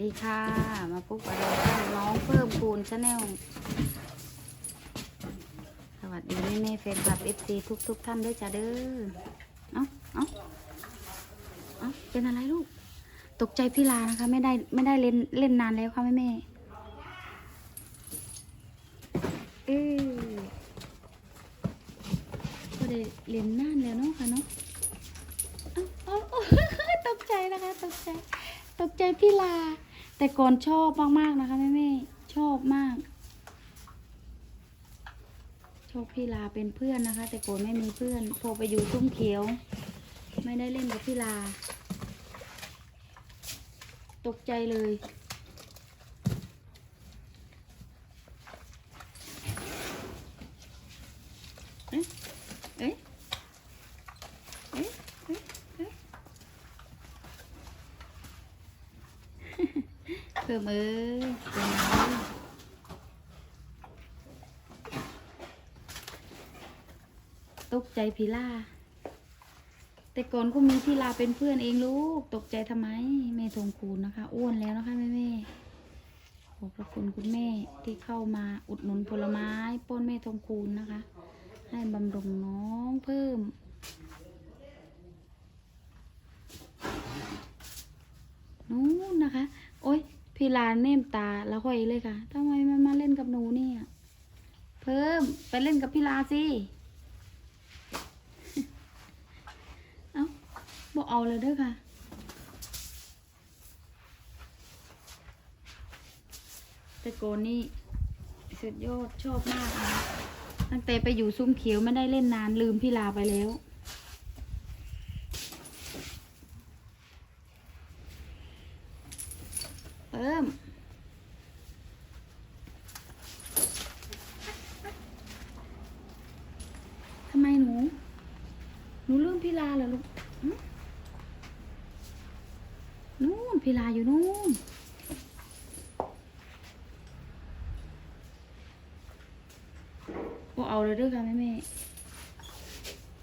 ดีค่ะ มาพบกับเราช่องน้องเพิ่มพูนชาแนลสวัสดีแม่แม่แฟนคลับเอฟซีทุกทุกๆท่านด้วยจ้าเด้อ เอ้าเอ้าเอ้าเป็นอะไรลูก ตกใจพี่ลานะคะ ไม่ได้ไม่ได้เล่นเล่นนานแล้วค่ะแม่แม่เออก็ได้เล่นนานแล้วเนาะค่ะเนาะเอ้าเอ้าเอ้าตกใจนะคะ ตกใจ ตกใจพี่ลา แต่ก่อนชอบมากๆนะคะแม่แม่ชอบมากชอบพี่ลาเป็นเพื่อนนะคะ แต่ก่อนไม่มีเพื่อน พอไปอยู่ซุ้มเขียว ไม่ได้เล่นกับพี่ลา ตกใจเลย เอ๊ะ เอ๊ะ เอ๊ะ เอ๊ะ เอ๊ะ เพิ่ มเอ้ยเป็นไงตกใจพี่า แต่ก่อนก็มีพี่ลาเป็นเพื่อนเองลูก ตกใจทำไม แม่ทงคูณนะคะ อ้วนแล้วนะคะแม่แม่ขอบพระคุณคุณแม่ที่เข้ามาอุดหนุนผลไม้ป้นแม่ทงคูณนะคะ ให้บำรุงน้องเพิ่ม นู้นนะคะ โอ๊ย พี่ลาเนมตาแล้วห้อยเลยค่ะทำไมมันมาเล่นกับหนูเนี่ย เพิ่มไปเล่นกับพี่ลาสิเอ้าบอกเอาเลยเด้อค่ะแต่โกนนี่สุดยอดชอบมากนะตั้งแต่ไปอยู่ซุ้มเขียวไม่ได้เล่นนานลืมพี่ลาไปแล้ว เพิ่ม ทำไมหนู หนูลืมพี่ลาเหรอลูกนู่นพี่ลาอยู่นู่นก็เอาเลยด้วยค่ะแม่แม่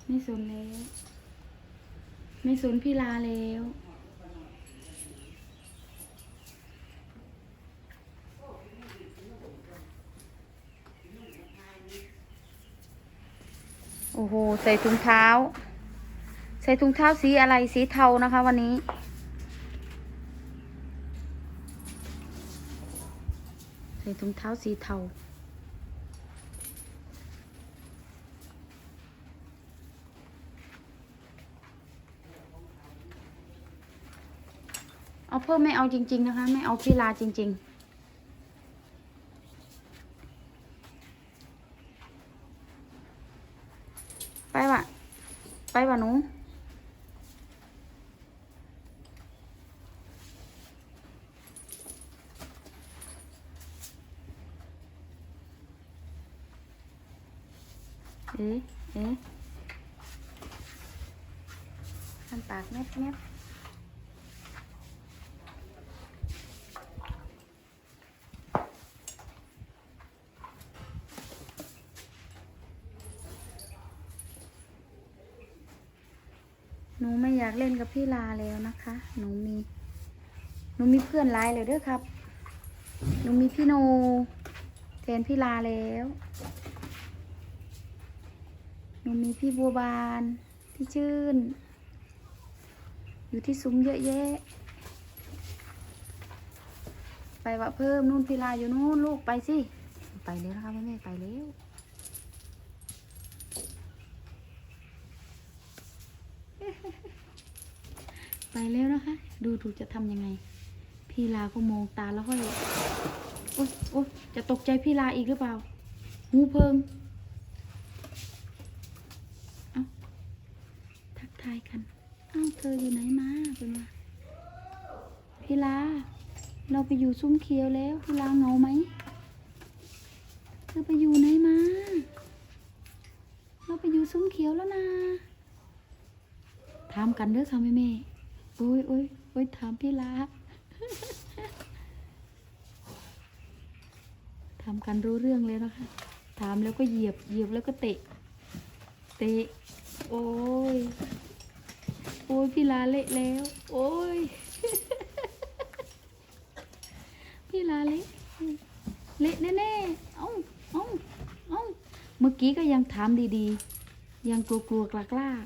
ไม่สนแล้ว ไม่สนพี่ลาแล้วโอ้โห ใส่ถุงเท้า ใส่ถุงเท้าสีอะไรสีเทานะคะ วันนี้ ใส่ถุงเท้าสีเทาเอาเพิ่มไม่เอาจริง ๆ นะคะ ไม่เอาพี่ลาจริง ๆ ไปวะไปวะหนู เอ๊ะเอ๊ะขันปากแงบแงบหนูไม่อยากเล่นกับพี่ลาแล้วนะคะ หนูมี หนูมีเพื่อนไลน์แล้วเด้วยครับ หนูมีพี่โนแทนพี่ลาแล้ว หนูมีพี่บัวบาน พี่ชื่น อยู่ที่ซุ้มเยอะแยะ ไปวะเพิ่มนู่นพีลาอยู่นู่นลูกไปสิ ไปแล้วนะคะแม่แม่ไปแล้วไปแล้วนะคะ ดูถูกจะทำยังไง พี่ลาก็มองตาแล้วก็เลยโอ๊ยโอ๊ยจะตกใจพี่ลาอีกหรือเปล่าหูเพิง เอ้า ทายกัน อ้าวเธออยู่ไหนมาเป็นว่าพี่ลา เราไปอยู่ซุ้มเขียวแล้วพี่ลาเหงาไหม เธอไปอยู่ไหนมา เราไปอยู่ซุ้มเขียวแล้วนะถามกันเด้อค่ะแม่แม่โอ้ยโอ้ยโอ้ยถามพี่ลาถามกันรู้เรื่องเลยนะคะ ถามแล้วก็เหยียบ เหยียบแล้วก็เตะ เตะ โอ้ย โอ้ยพี่ลาเละแล้ว โอ้ย พี่ลาเละเละแน่ๆ เอ้าเอ้าเอ้าเมื่อกี้ก็ยังถามดีๆ ยังกลัวๆกล้าๆ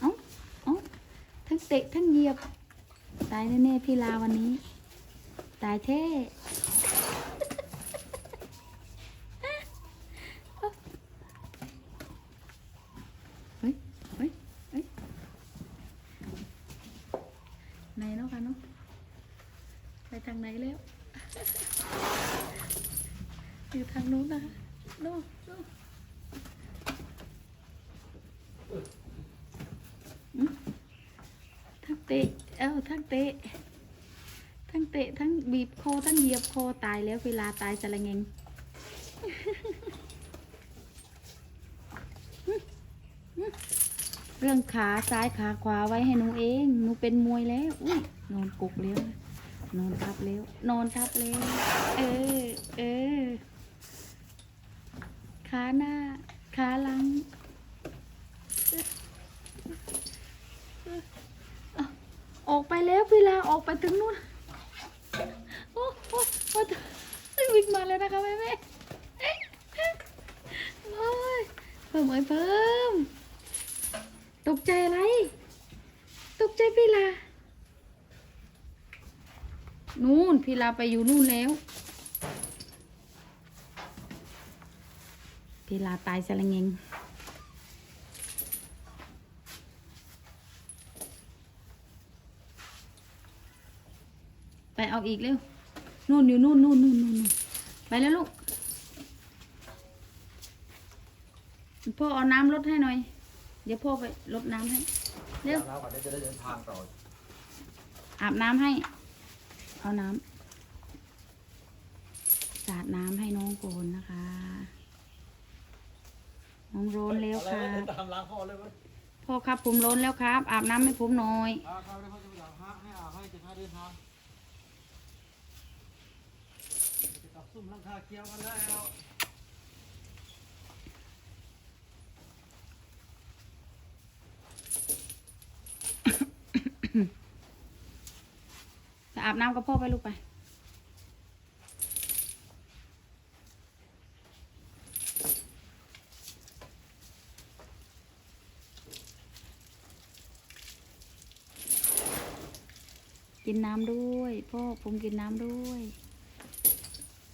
เอ้าเอ้าทั้งเตะทั้งเหยียบ ตายแน่ๆพี่ลาวันนี้ ตายแท้ เฮ้ย เฮ้ย เฮ้ยไหนเนาะคะเนาะไปทางไหนแล้ว อยู่ทางนู้นนะโน่นโน่ทั้งเตะ เอ้าทั้งเตะ ทั้งเตะ ทั้งบีบคอ ทั้งเหยียบคอตายแล้วเวลาตายจะละเงงเรื่องขาซ้ายขาขวาไว้ให้หนูเอง หนูเป็นมวยแล้ว อุ้ยนอนกกแล้ว นอนทับแล้ว นอนทับแล้ว เออ เออ ขาหน้า ขาหลังออกไปแล้วพี่ลาออกไปถึงนู่น โอ้โหโอ้วิ่งมาแล้วนะคะแม่แม่โอ้ยเพิ่มเอ้ยเพิ่ม ตกใจอะไร ตกใจพี่ลา นู่นพี่ลาไปอยู่นู่นแล้ว พี่ลาตายสละเงงไปเอาอีกเร็ว นู่นอยู่นู่นนู่นนู่นนู่นนู่นไปแล้วลูก พ่อเอาน้ำลดให้หน่อย เดี๋ยวพ่อไปลดน้ำให้ เร็วแล้วก่อนเดี๋ยวจะได้เดินทางต่ออาบน้ำให้ เอาน้ำสาดน้ำให้น้องโกนนะคะ น้องโรนแล้วอะไรค่ะวะเดินตามล้างพ่อเลยเว้ยพ่อครับผมโรนแล้วครับ อาบน้ำให้ผมหน่อย อาครับเดี๋ยวพ่อจะไปอาบฮะให้อาบให้จะพาเดินทางจะกลับซุ่มหลังคาเกียวกันแล้วจะ อาบน้ำกับพ่อไปลูกไป กินน้ำด้วย พ่อผมกินน้ำด้วย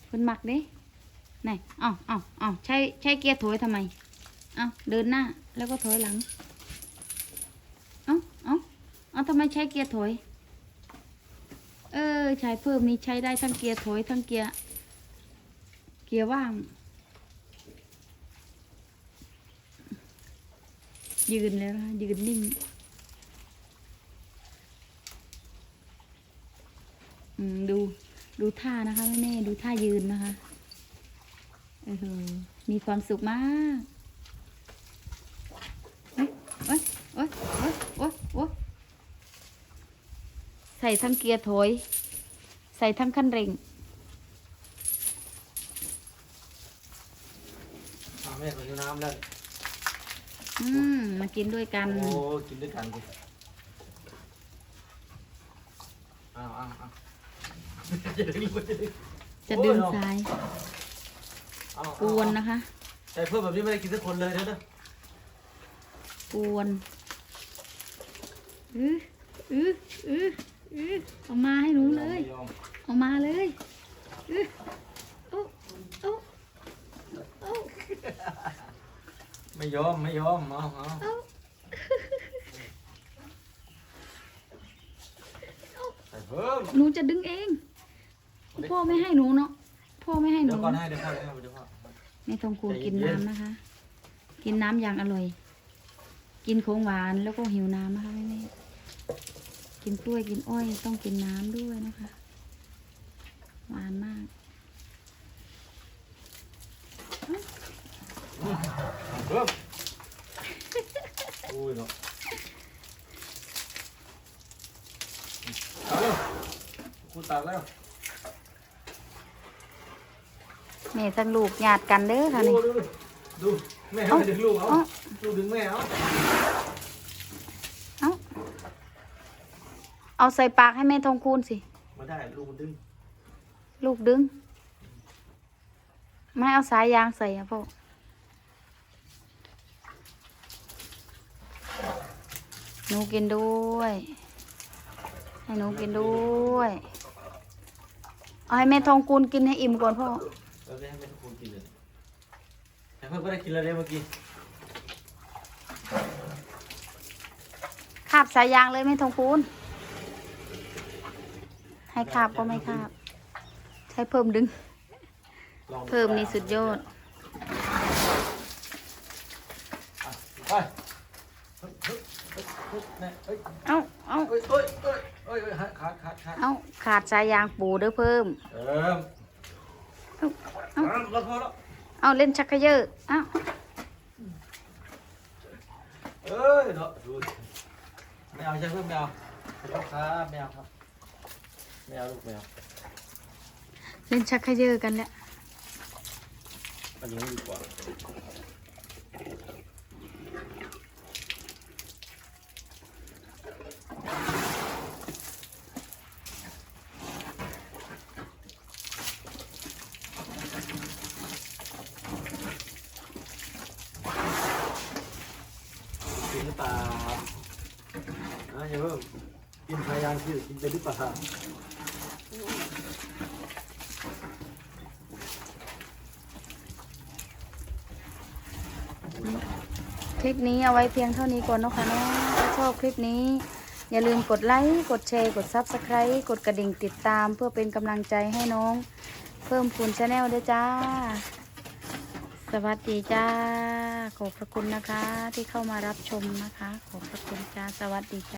เพิ่นหมักเด้ไหนอ้าเอ้าเอ้าใช้ใช้เกียร์ถอยทำไมเอ้าเดินหน้าแล้วก็ถอยหลังเอ้าเอ้าเอ้าทำไมใช้เกียร์ถอย ออ ใช้เพิ่มนี้ใช้ได้ทั้งเกียร์ถอยทั้งเกียร์ เกียร์ว่าง ยืนแล้วนะยืนนิ่ง อืม ดู ดูท่านะคะแม่แม่ดูท่ายืนนะคะเออมีความสุขมากเอ้ยเอ้ยเอ้ยเอ้ยเอ้ยเอ้ย ใส่ทั้งเกียร์ถอย ใส่ทั้งคันเร่งอาแม่ก็อยู่น้ำแล้วอืมมากินด้วยกัน โอ้กินด้วยกันดิอ้าวอ้าวอ้าวอย่าดึงลูกอย่าดึงจะดึงโอ้ยซ้ายเอากวนนะคะ ใส่เพิ่มแบบนี้ไม่ได้กินสักคนเลยเด้อเด้อกวนอืออืออือ อือเอามาให้หนูเลยอมเอามาเลยอือโอ้โอ้โอ้ไม่ยอมไม่ยอมเอาเอาโอ้ใส่เพิ่มหนูจะดึงเอง พ่อไม่ให้หนูเนาะ พ่อไม่ให้หนู เดี๋ยวก่อนให้เดี๋ยวก่อนให้เดี๋ยวก่อนไม่ต้องคูใจเย็กินนๆน้ำนะคะ กินน้ำอย่างอร่อย กินของหวานแล้วก็หิวน้ำนะคะแม่แม่ กินกล้วยกินอ้อยต้องกินน้ำด้วยนะคะหวานมากเพิ่มอุ้ยเนาะเอาเร็วคุณตักแล้วแม่ทั้งลูกญาติกันเด้อค่ะดูนี่ดูดูดูแม่ให้ดึงลูกเอาเอ้าลูกดึงแม่เอา เอาเอาใส่ปากให้แม่ทองคูณสิมันได้ลูกมันดึงลูกดึง ไม่เอาสายยางใส่อะพ่อ หนูกินด้วย ให้หนูกินด้วย เอาให้แม่ทองกูลกินให้อิ่มก่อนพ่อ เราได้ให้เป็นคนกินเลยแต่เพื่อนก็ได้กินแล้วเนี่ยเมื่อกี้คาบสายยางเลยแม่ทองกูล ให้คาบก็ไม่คาบ ใช้เพิ่มดึงลองเพิ่มนี่สุดยอดไปเฮ้ยเฮ้ยเฮ้ยเฮ้ยแม่เฮ้ยเอาเอาเฮ้ยเฮ้ยเฮ้ยเฮ้ยเฮ้ยขาดขาดขาดเอาขาดสายยางปูเด้อเพิ่มเออเอาเอาเอาแล้วพอแล้วเอาเล่นชักเขยอเอาเอ้ยเนาะดูไม่เอาใช่เพื่อนไม่เอาขอโทษครับไม่เอาครับ ไม่เอาลูกไม่เอาเล่นชักเขยอกันแล้วอันนี้ดีกว่ากินหรือเปล่าอะอย่าเพิ่งกินพยายามสิกินไปหรือเปล่า คลิปนี้เอาไว้เพียงเท่านี้ก่อนนะคะเนาะถ้าชอบคลิปนี้ อย่าลืมกดไลค์ กดแชร์ กดซับสไคร b ์กดกระดิ่งติดตาม เพื่อเป็นกำลังใจให้น้อง เพิ่มพูนชาแนลด้วยจ้า สวัสดีจ้า ขอบพระคุณนะคะ ที่เข้ามารับชมนะคะ ขอบพระคุณจ้า สวัสดีจ้า